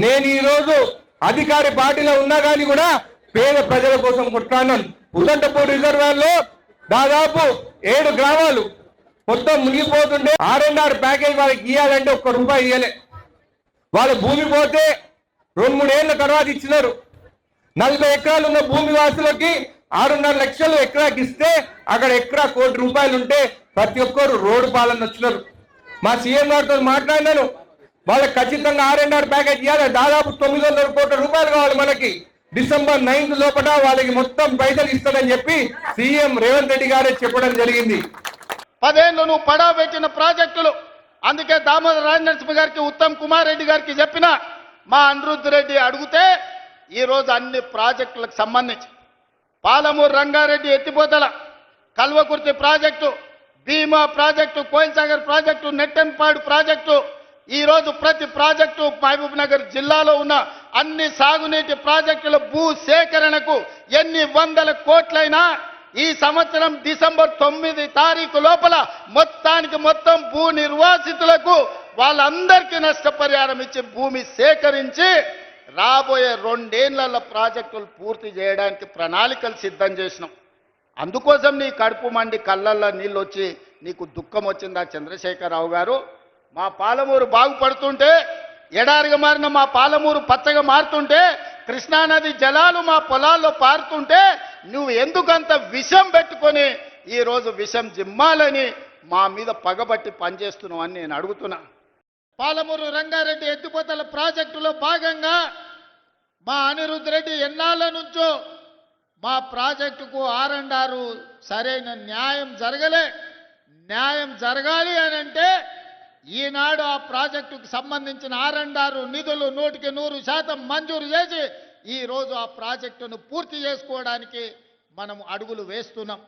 నేను ఈరోజు అధికారి పార్టీలో ఉన్నా కానీ కూడా పేద ప్రజల కోసం కొట్లాడినాను. ఉదంతపూర్ రిజర్వాయర్లో దాదాపు ఏడు గ్రామాలు మొత్తం మునిగిపోతుంటే ఆర్ఎన్ఆర్ ప్యాకేజ్ వాళ్ళకి ఇవ్వాలంటే ఒక్క రూపాయి ఇవ్వలే వాళ్ళ భూమి పోతే రెండు మూడేళ్ళ తర్వాత ఇచ్చినారు. నలభై ఎకరాలు ఉన్న భూమి వాసులకి ఆరున్నర లక్షలు ఎకరాకి ఇస్తే అక్కడ ఎకరా కోటి రూపాయలు ఉంటే ప్రతి ఒక్కరు రోడ్డు పాలన వచ్చినారు. మా సీఎం గారితో మాట్లాడినాను. వాళ్ళకి ఖచ్చితంగా ఆర్ అండ్ ఆర్ ప్యాకేజ్ ఇవ్వాలి. దాదాపు తొమ్మిది వందల కోట్ల రూపాయలు కావాలి మనకి. డిసెంబర్ నైన్త్ లోపల వాళ్ళకి మొత్తం పైసలు ఇస్తాడని చెప్పి సీఎం రేవంత్ రెడ్డి గారే చెప్పడం జరిగింది. పదేళ్ళు నువ్వు పడా పెట్టిన ప్రాజెక్టులు. అందుకే దామోదర్ రాజనరసింహ గారికి ఉత్తమ్ కుమార్ రెడ్డి గారికి చెప్పిన మా అనిరుద్ధ్ రెడ్డి అడిగితే ఈరోజు అన్ని ప్రాజెక్టులకు సంబంధించి పాలమూరు రంగారెడ్డి ఎత్తిపోతల Kalwakurthy project Bhima project Koilsagar project Nettempadu project ఈరోజు ప్రతి ప్రాజెక్టు మహబూబ్ నగర్ జిల్లాలో ఉన్న అన్ని సాగునీటి ప్రాజెక్టుల భూ సేకరణకు ఎన్ని వందల కోట్లైనా ఈ సంవత్సరం డిసెంబర్ తొమ్మిది తారీఖు లోపల మొత్తానికి మొత్తం భూ నిర్వాసితులకు వాళ్ళందరికీ నష్టపరిహారం ఇచ్చి భూమి సేకరించి రాబోయే రెండేళ్ళ ప్రాజెక్టులు పూర్తి చేయడానికి ప్రణాళికలు సిద్ధం చేసినాం. అందుకోసం నీ కడుపు మండి కళ్ళల్లో నీళ్ళు వచ్చి నీకు దుఃఖం వచ్చిందా చంద్రశేఖరరావు గారు? మా పాలమూరు బాగుపడుతుంటే ఎడారిగా మారిన మా పాలమూరు పచ్చగా మారుతుంటే కృష్ణానది జలాలు మా పొలాల్లో పారుతుంటే నువ్వు ఎందుకంత విషం పెట్టుకొని ఈరోజు విషం జిమ్మాలని మా మీద పగబట్టి పనిచేస్తున్నావు అని నేను అడుగుతున్నా. పాలమూరు రంగారెడ్డి ఎత్తిపోతల ప్రాజెక్టులో భాగంగా మా అనిరుద్ధ్ రెడ్డి ఎన్నాళ్ళ నుంచో మా ప్రాజెక్టుకు ఆర్ అండ్ సరైన న్యాయం జరగలే. న్యాయం జరగాలి అని అంటే ఈనాడు ఆ ప్రాజెక్టుకు సంబంధించిన ఆర్ నిధులు నూటికి నూరు శాతం మంజూరు చేసి ఈ రోజు ఆ ప్రాజెక్టును పూర్తి చేసుకోవడానికి మనం అడుగులు వేస్తున్నాం.